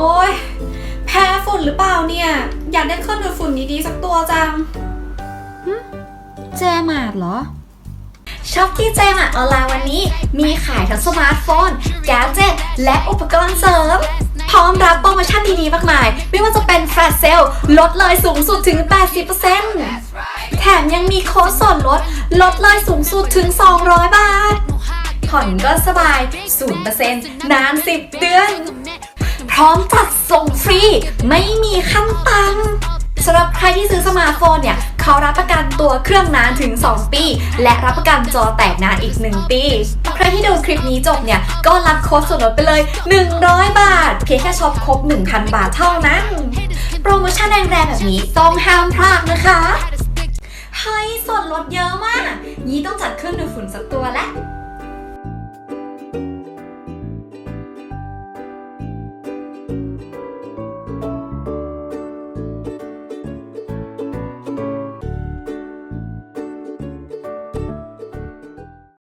โอ้ยแพ้ฝุ่นหรือเปล่าเนี่ย อยากได้เครื่องดูดฝุ่นดีๆสักตัวจังแจมาดเหรอ ช็อปที่เจมาออนไลน์วันนี้ มีขายทั้งสมาร์ทโฟน แกดเจ็ต และอุปกรณ์เสริม พร้อมรับโปรโมชั่นดีๆมากมาย ไม่ว่าจะเป็นแฟลชเซลลดเลยสูงสุดถึง 80%แถมยังมีโค้ดส่วนลด ลดเลยสูงสุดถึง 200 บาท ผ่อนก็สบาย 0%นาน 10 เดือนพ ร้อมจัดส่งฟรี ไม่มีขั้นตังค์สำหรับใครที่ซื้อสมาร์ทโฟนเนี่ยเขารับประกันตัวเครื่องนานถึง 2 ปี และรับประกันจอแตกนานอีก 1 ปี ใครที่ดูคลิปนี้จบเนี่ย ก็รับโค้ดส่วนลดไปเลย 100 บาท เพียงแค่ช็อปครบ 1,000 บาทเท่านั้น โปรโมชั่นแรงๆแบบนี้ต้องห้ามพลาดนะคะ เฮ้ยส่วนลดเยอะมากยี่ต้องจัดเครื่องดูดฝุ่นสักตัวแล้ว